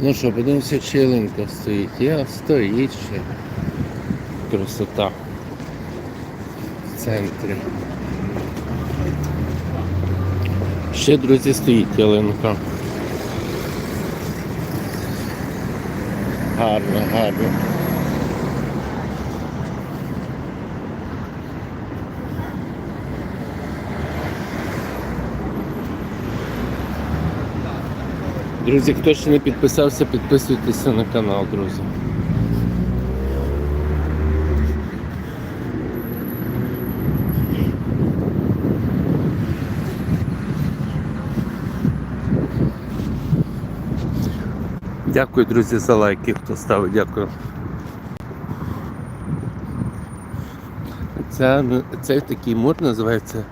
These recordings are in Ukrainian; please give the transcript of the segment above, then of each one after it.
Ну що, подивимося, чи ялинка стоїть. Я стоїть ще. Красота. В центрі. Ще, друзі, стоїть ялинка. Гарно, гарно. Друзі, хто ще не підписався, підписуйтеся на канал, друзі. Дякую, друзі, за лайки, хто ставить, дякую. Це, цей такий мур називається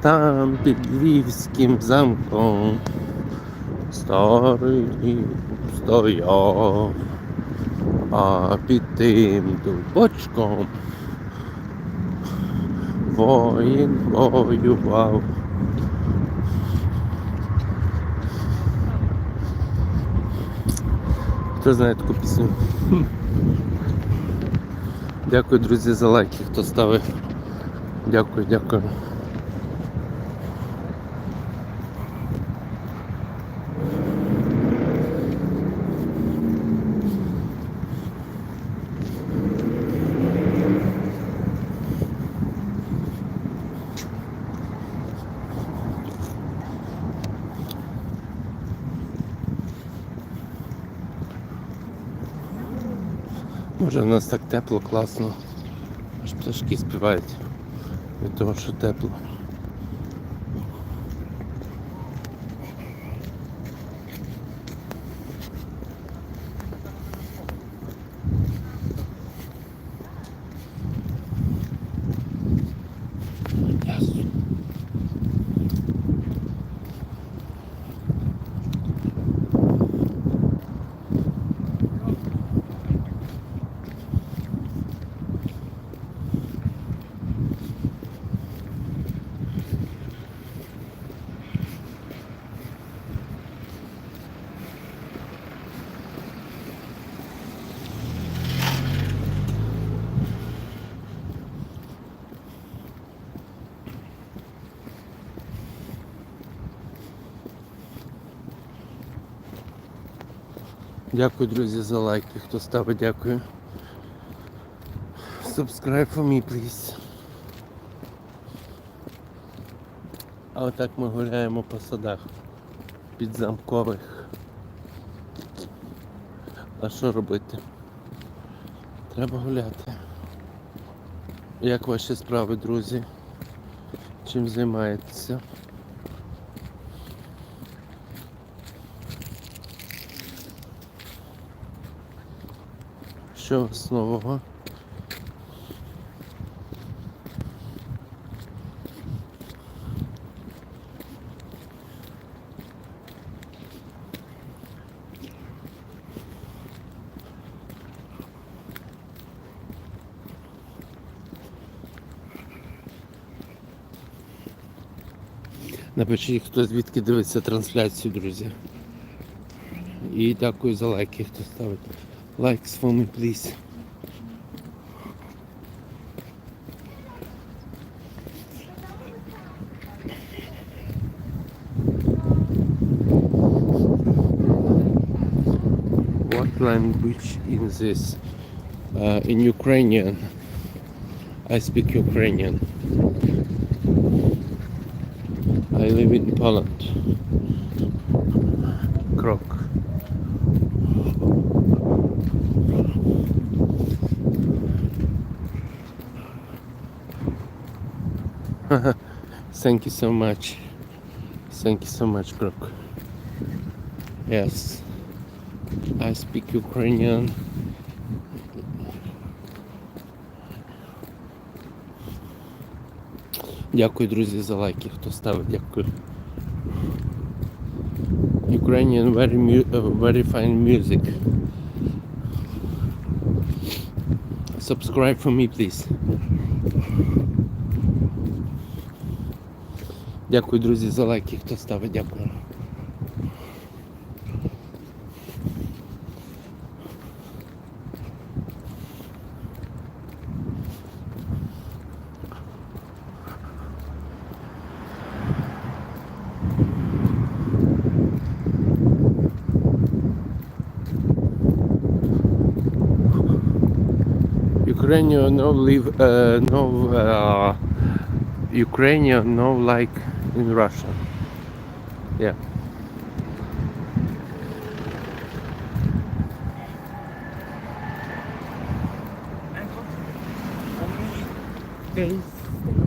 там під Львівським замком. Старий стояв, а під тим дубочком воїн воював. Хто знає таку пісню? Дякую, друзі, за лайки, хто ставив. Дякую, дякую. Може у нас так тепло, класно. Аж пташки співають від того, що тепло. Дякую, друзі, за лайки. Хто ставить, дякую. Subscribe for me, please. А отак ми гуляємо по садах підзамкових. А що робити? Треба гуляти. Як ваші справи, друзі? Чим займаєтеся? Що вас нового? Напишіть, хто звідки дивиться трансляцію, друзі. І дякую за лайки, хто ставить. Likes for me, please. What language in this? Uh, in Ukrainian. I speak Ukrainian. I live in Poland. Krok Thank you so much. Thank you so much, Krok. Yes. I speak Ukrainian. Дякую, друзі, за лайки, хто ставить, дякую. Ukrainian very, mu- uh, very fine music. Subscribe for me, please. Дякую, друзі, за лайки, хто ставить, дякую. Ukrainian no live uh, no uh, Ukrainian no like in Russia. Yeah.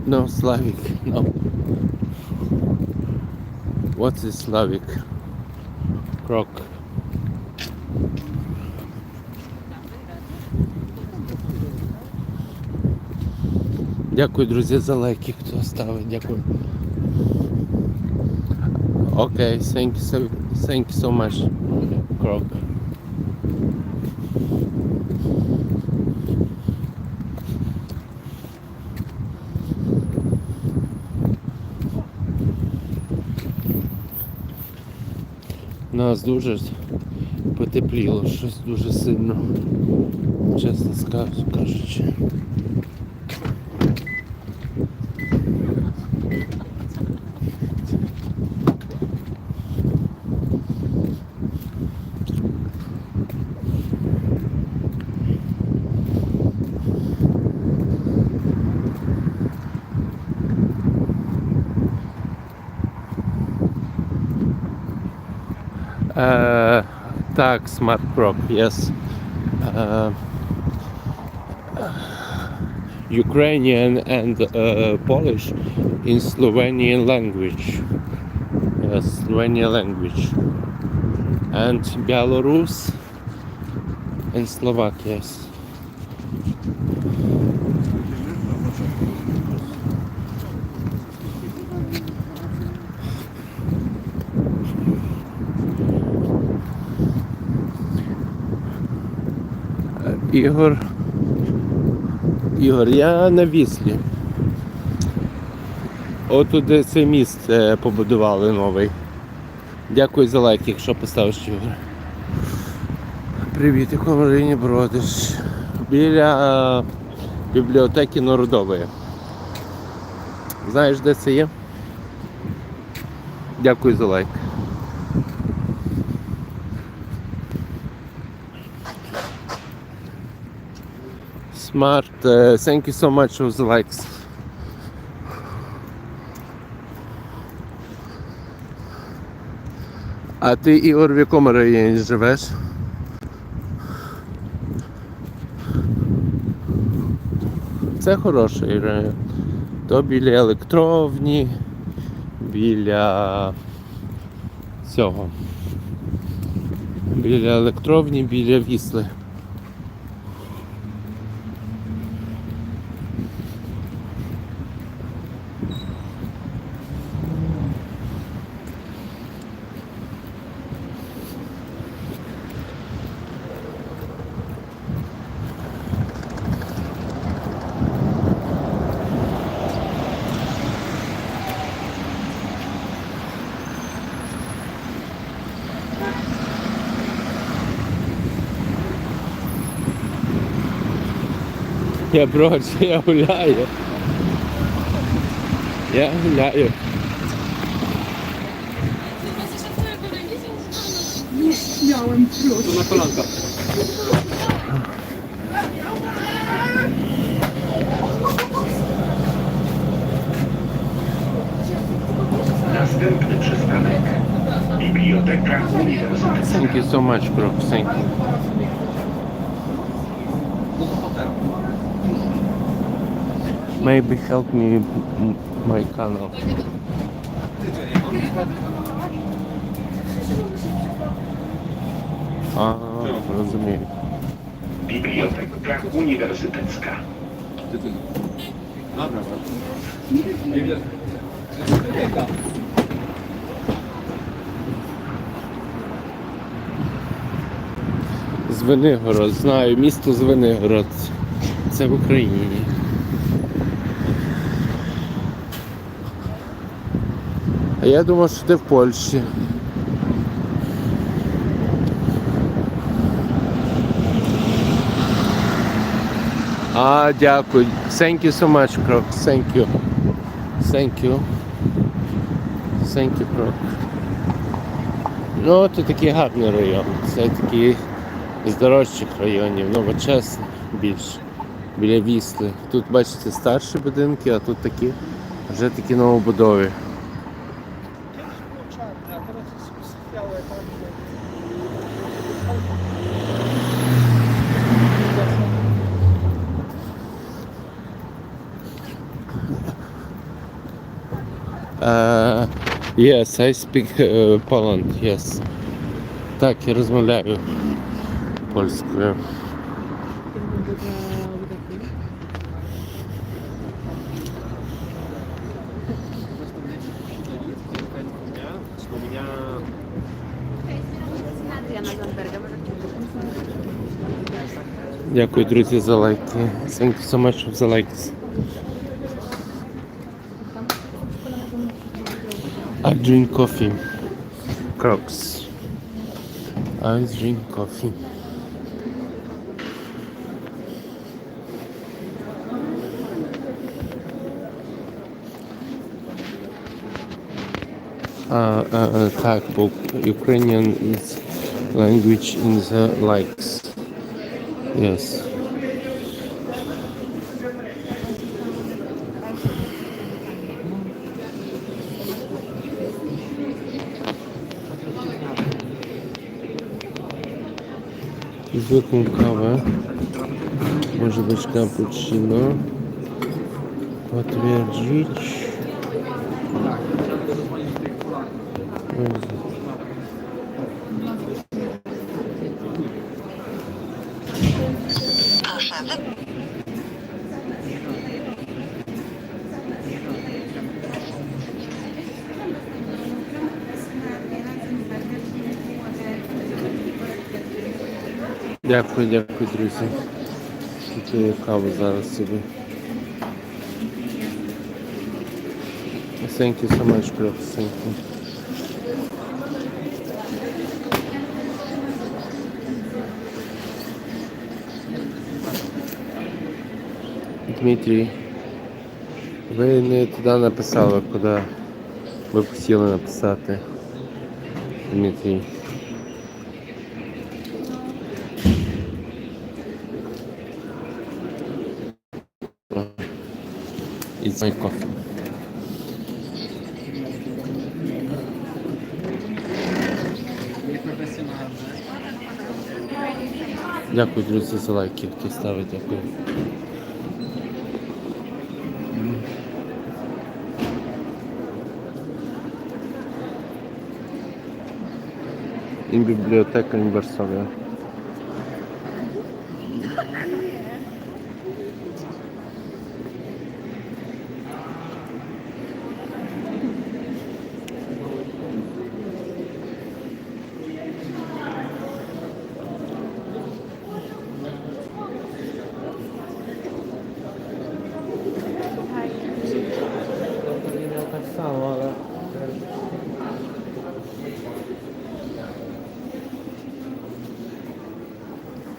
No Slavic. No. What is Slavic? Крок. Дякую, друзі, за лайки, хто ставить. Дякую. Окей, thank you so, thank you so much. Крок. Нас дуже потепліло, щось дуже сильно, чесно скажу, кажучи. tak, smart crop, yes. Uh, Ukrainian and uh, Polish in Slovenian language. yes, Slovenian language. And Belarus and Slovakia. Ігор. Ігор, я на віслі. Отуди це міст побудували новий. Дякую за лайк, якщо поставиш Ігор. Привіт, якому районі бродиш? Біля е, бібліотеки Народової. Знаєш, де це є? Дякую за лайк. Smart, uh, thank you so much for the likes. А ти, Ігор, в якому районі живеш? Це хороший район. То біля електровні, біля цього. Біля електровні, біля вісли. Я бродь, я гуляю. Я гуляю. Miałem plus. Tu na kolanka. Następny przystanek. Biblioteka Uniwersytecka. Thank you so much, bro. Thank you. Maybe help me my channel. А, розумію. Dobra, Biblia. Biblioteka. Звенигород, знаю, місто Звенигород. Це в Україні. А я думав, що ти в Польщі. А, дякую. Thank you so much, Крок. Thank you. Thank you. Thank you, Крок. Ну, це такий гарний район. Це такий з дорожчих районів, Новочесний більше. біля Вісли. Тут бачите старші будинки, а тут такі вже такі новобудові. yes, I speak uh, Poland, yes. Так, я розмовляю польською. Adriana Zandberga, może Дякую, друзі, за лайки. Thank you so much for the likes. I drink coffee. Crocs. I drink coffee. Uh, uh, attack book Ukrainian is language in the likes. Yes. Zwykłą kawę. Może być cappuccino. Potwierdzić. Дякую, дякую, друзі. Купую каву зараз собі. Thank you so much, bro. Thank you. Дмитрій, ви не туди написали, куди ви б хотіли написати. Дмитрій. It's my coffee. Дякую, друзі, за лайки, хто ставить, дякую. In biblioteca in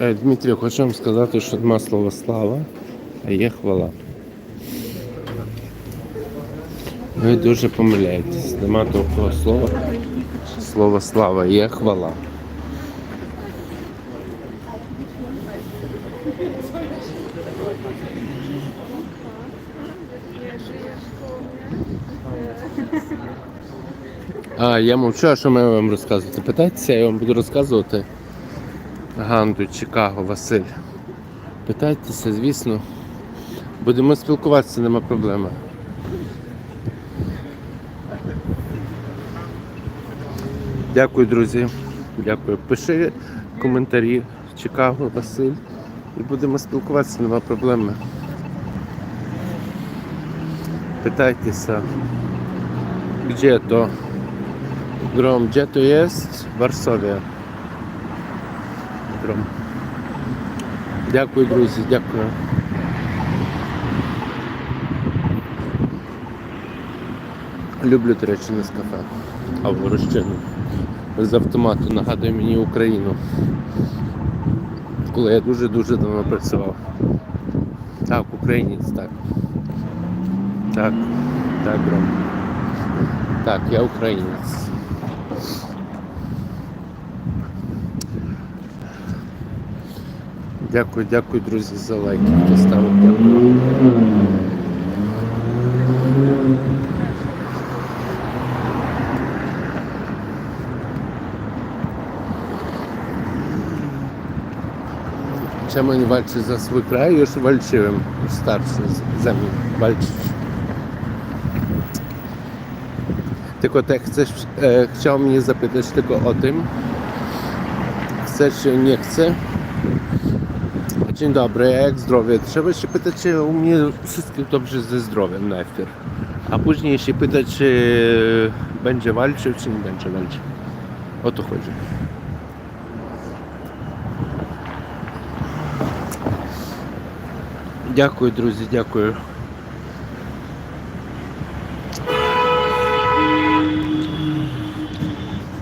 Дмитрій, хочу вам сказати, що нема слова слава, а є хвала. Ви дуже помиляєтесь. Нема такого слова. Слова слава, є хвала. А, я мовчу, а що маю вам розказувати? Питайтеся, я вам буду розказувати. Ганду, Чикаго, Василь. Питайтеся, звісно. Будемо спілкуватися, нема проблеми. Дякую, друзі. Дякую. Пиши коментарі. Чикаго, Василь. І будемо спілкуватися, нема проблеми. Питайтеся, де то. Гром, де то є? Варсовія. Гром. Дякую, друзі, дякую. Люблю, не з кафе, а в Ворощину. З автомату нагадує мені Україну. Коли я дуже-дуже давно працював. Так, українець, так. Так, так, Гром. Так, я українець. Дякую, дякую, друзі, за лайки, хто ставив. Дякую. Czemu nie walczy za swój kraj? Już walczyłem, już starszy z- za mnie walczyć. Tylko tak chcesz, e, chciał mnie zapytać tylko o tym. Chcesz czy nie chce? Dzień dobry, a jak zdrowie? Trzeba się pytać, czy u mnie wszystko dobrze ze zdrowiem najpierw. A później się pytać, czy będzie walczył, czy nie będzie walczył. O to chodzi. Дякую, друзі, дякую.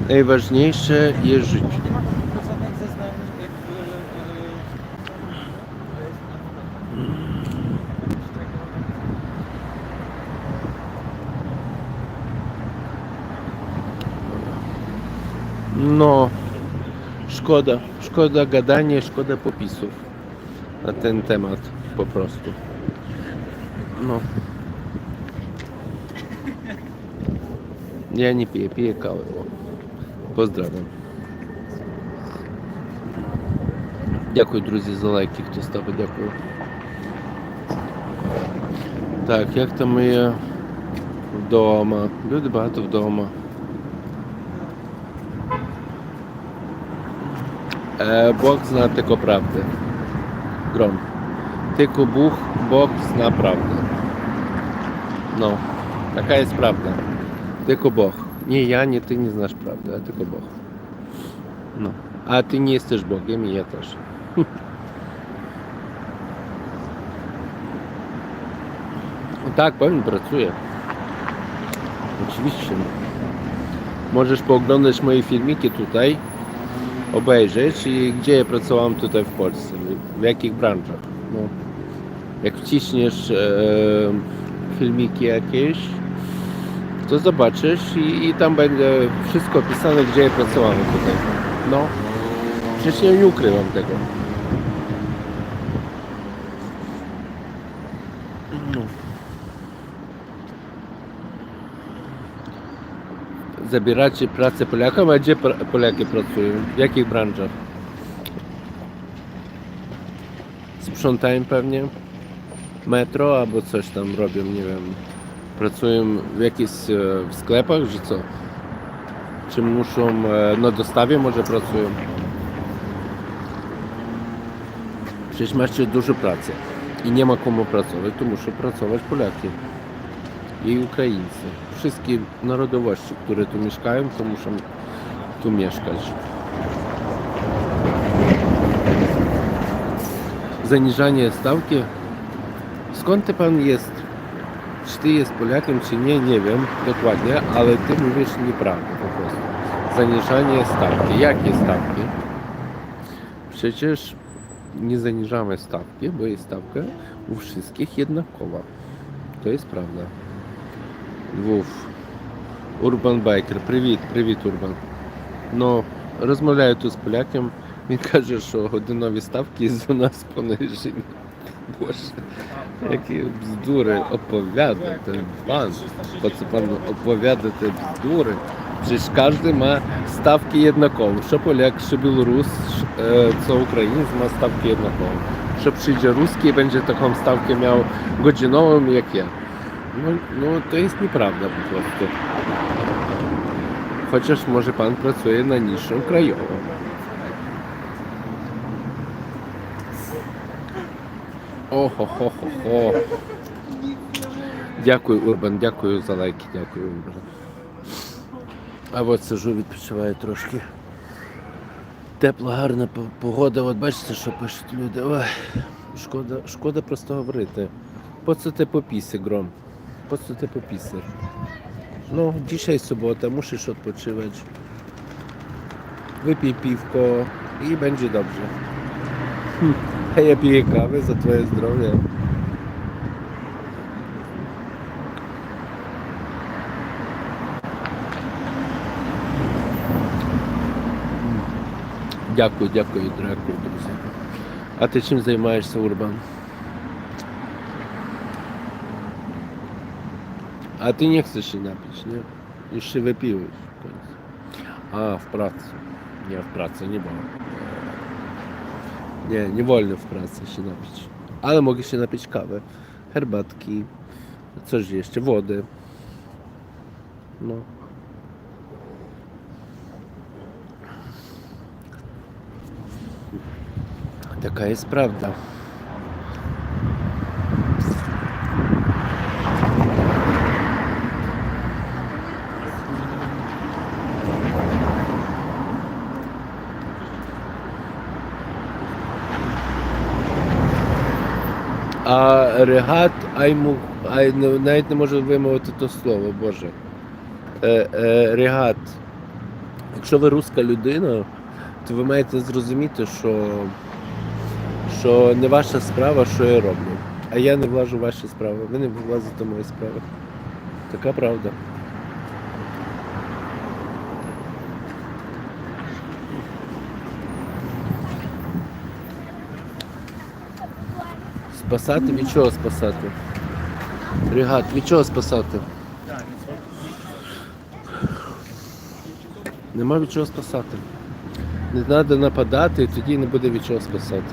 Найважніше є життя. Szkoda, szkoda gadania, szkoda popisów na ten temat po prostu. No. Ja nie piję, piję kawę. Pozdrawiam. Дякую, друзі, за лайки, хто ставить, дякую. Так, як там є вдома? Люди багато вдома. Bóg zna tylko prawdę. Grom. Tylko Bóg, Bóg zna prawdę. No, taka jest prawda. Tylko Bóg. Nie ja, nie ty nie znasz prawdy, a tylko Bóg. No. A ty nie jesteś Bogiem i ja też. Tak, pewnie pracuję. Oczywiście. Możesz pooglądać moje filmiki tutaj obejrzeć i gdzie ja pracowałem tutaj w Polsce, w jakich branżach. No. Jak wciśniesz e, filmiki jakieś, to zobaczysz i, i tam będzie wszystko opisane, gdzie ja pracowałem tutaj. No, przecież nie ukrywam tego. Zabieracie pracę Polakom, a gdzie Polaki pracują? W jakich branżach? Sprzątają pewnie metro albo coś tam robią, nie wiem. Pracują w jakichś e, w sklepach, że co? Czy muszą e, na dostawie może pracują? Przecież macie dużo pracy i nie ma komu pracować, to muszą pracować Polaki i Ukraińcy. Wszystkie narodowości, które tu mieszkają, to muszą tu mieszkać. Zaniżanie stawki. Skąd ty pan jest? Czy ty jest Polakiem, czy nie, nie wiem dokładnie, ale ty mówisz nieprawdę po prostu. Zaniżanie stawki. Jakie stawki? Przecież nie zaniżamy stawki, bo jest stawka u wszystkich jednakowa. To jest prawda. Вов. Урбан Байкер. Привіт, привіт, Урбан. Ну, розмовляю тут з поляком. Він каже, що годинові ставки за нас понижені. Боже, які бздури оповядати. Пан, пацапан, оповядати бздури. Przecież każdy ma stawki jednakowe. Що поляк, що білорус, е, co українець ma stawki jednakowe. Що przyjdzie ruski, będzie taką stawkę miał godzinową jak ja. No, no to jest nieprawda po prostu. Chociaż może pan pracuje na niższą krajową. О, хо хо хо хо Дякую, Урбан, дякую за лайки, дякую, Урбан. А от сижу, відпочиваю трошки. Тепла, гарна погода. От бачите, що пишуть люди. Ой, шкода, шкода просто говорити. Po co te popisy, Grom? Po co te popisy? No, dzisiaj sobota, musisz odpoczywać. Wypij piwko i będzie dobrze. Hm. A ja piję kawę za twoje zdrowie. Дякую, дякую, дякую, друзі. А ти чим займаєшся, Урбан? A ty nie chcesz się napić, nie? Już się wypiłeś w końcu. A, w pracy. Nie, w pracy nie wolno. Nie, nie wolno w pracy się napić. Ale mogę się napić kawę, herbatki, coś jeszcze, wody. No. Taka jest prawda. Регат, айму, ай, навіть не можу вимовити то слово, Боже. Е, е, регат. Якщо ви руська людина, то ви маєте зрозуміти, що, що не ваша справа, що я роблю. А я не влажу ваші справи. Ви не влазите мої справи. Така правда. Спасати від чого спасати? Регат, від чого спасати? Нема від чого спасати. Не треба нападати, і тоді не буде від чого спасати.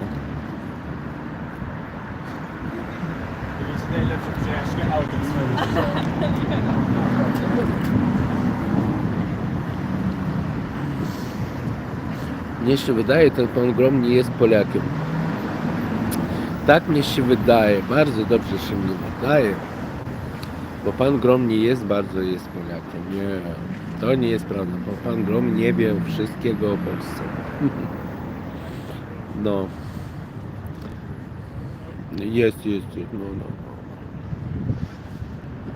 Це найлепше przyjaźnie auto swoje. Мені ще видає, Tak mnie się wydaje, bardzo dobrze się mi wydaje, bo pan Grom nie jest bardzo jest Polakiem. Nie, to nie jest prawda, bo pan Grom nie wie wszystkiego o Polsce. No. Jest, jest, jest, no, no.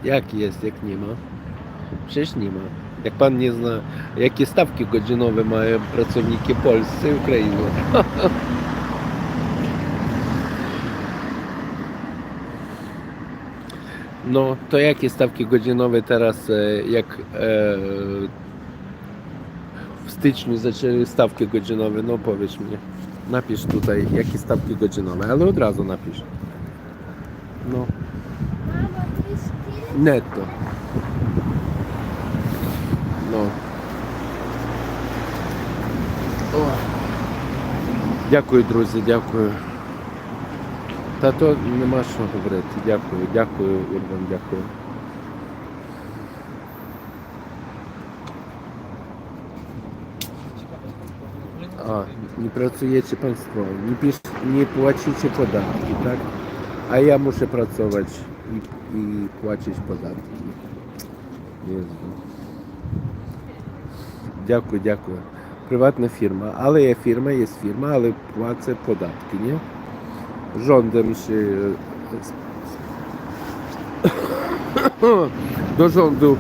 Jak jest, jak nie ma? Przecież nie ma. Jak pan nie zna, jakie stawki godzinowe mają pracownicy polscy i Ukrainy. No, to jakie stawki godzinowe teraz, e, jak e, w styczniu zaczęły stawki godzinowe? No powiedz mi. Napisz tutaj, jakie stawki godzinowe, ale od razu napisz. No, Mama, to jest film. netto. No. О. Дякую, друзі, дякую. Та то нема що говорити. Дякую, дякую, Урбан, дякую. A, nie pracujecie Państwo, nie, pisz, nie płacicie podatki, tak? A ja muszę pracować i, i płacić podatki. Jezu. Дякую, дякую. Приватна фірма. Але є фірма, є фірма, але платить податки, ні? Rządem się do rządu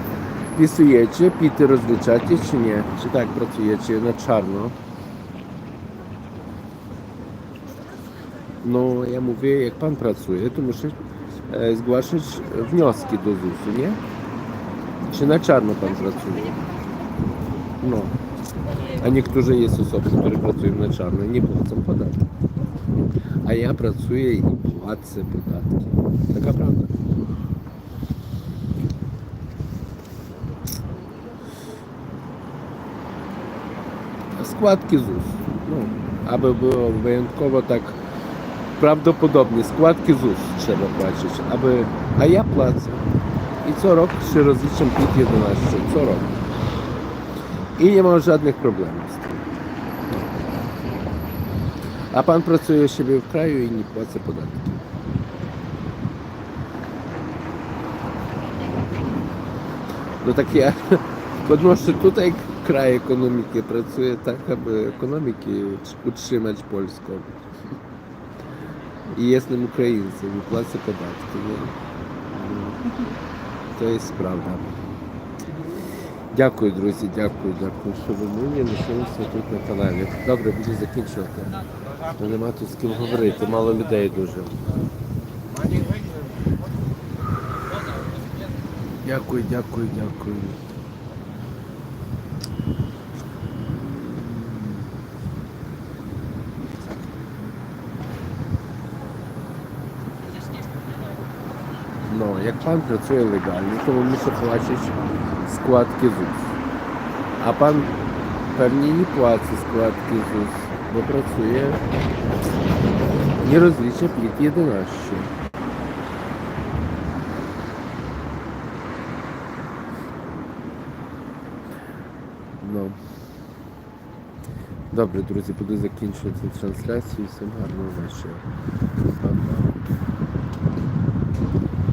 wpisujecie, pity rozliczacie, czy nie? Czy tak pracujecie na czarno? No, ja mówię, jak pan pracuje, to muszę e, zgłaszać wnioski do ZUS-u, nie? Czy na czarno pan pracuje? No. A niektórzy jest osoby, które pracują na czarno i nie płacą podatki. A ja pracuję i płacę podatki. Taka prawda. Składki ZUS. No, aby było wyjątkowo tak prawdopodobnie składki ZUS trzeba płacić, aby, a ja płacę. I co rok się rozliczam PIT 11, co rok. I nie mam żadnych problemów. A pan pracuje siebie w kraju i nie płaci podatki. No tak ja podnoszę tutaj kraj ekonomiki, pracuję tak, aby ekonomiki utrzymać polską. I jestem Ukraińcem płacę podatki. Nie? To jest prawda. Дякую, друзі, дякую, дякую, що ви мені лишилися тут на каналі. Добре, буду закінчувати. Нема тут з ким говорити, мало людей дуже. Дякую, дякую, дякую. Ну, Як пан працює легально, тому ми ще плачеш складки ЗУС. А пан певні не платить складки ЗУС, бо працює не розліча пліт 11. Ну. Добре, друзі, буду закінчувати трансляцію. Всім гарного вечора.